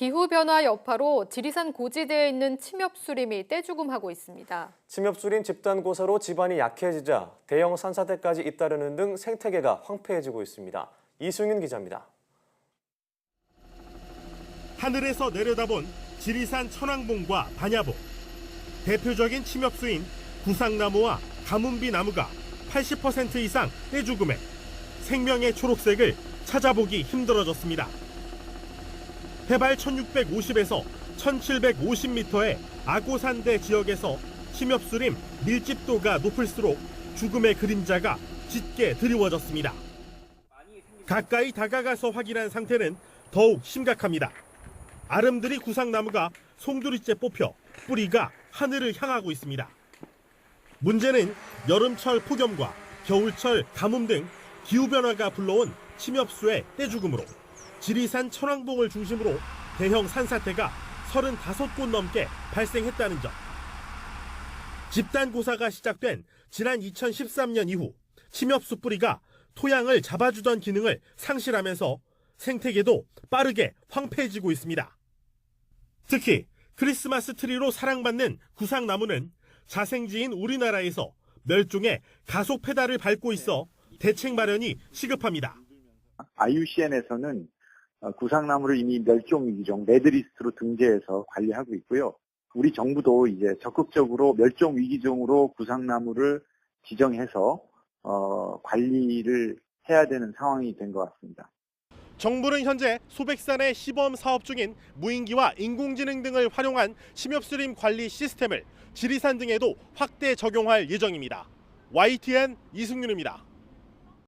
기후변화 여파로 지리산 고지대에 있는 침엽수림이 떼죽음하고 있습니다. 침엽수린 집단고사로 집안이 약해지자 대형 산사태까지 잇따르는 등 생태계가 황폐해지고 있습니다. 이승윤 기자입니다. 하늘에서 내려다본 지리산 천왕봉과 반야봉. 대표적인 침엽수인 구상나무와 가문비 나무가 80% 이상 떼죽음해 생명의 초록색을 찾아보기 힘들어졌습니다. 해발 1650에서 1750m의 아고산대 지역에서 침엽수림 밀집도가 높을수록 죽음의 그림자가 짙게 드리워졌습니다. 가까이 다가가서 확인한 상태는 더욱 심각합니다. 아름드리 구상나무가 송두리째 뽑혀 뿌리가 하늘을 향하고 있습니다. 문제는 여름철 폭염과 겨울철 가뭄 등 기후변화가 불러온 침엽수의 떼죽음으로 지리산 천왕봉을 중심으로 대형 산사태가 35곳 넘게 발생했다는 점. 집단 고사가 시작된 지난 2013년 이후 침엽수 뿌리가 토양을 잡아주던 기능을 상실하면서 생태계도 빠르게 황폐해지고 있습니다. 특히 크리스마스 트리로 사랑받는 구상나무는 자생지인 우리나라에서 멸종의 가속 페달을 밟고 있어 대책 마련이 시급합니다. IUCN에서는 어, 구상나무를 이미 멸종위기종 레드리스트로 등재해서 관리하고 있고요. 우리 정부도 이제 적극적으로 멸종위기종으로 구상나무를 지정해서 어, 관리를 해야 되는 상황이 된 것 같습니다. 정부는 현재 소백산에 시범 사업 중인 무인기와 인공지능 등을 활용한 침엽수림 관리 시스템을 지리산 등에도 확대 적용할 예정입니다. YTN 이승윤입니다.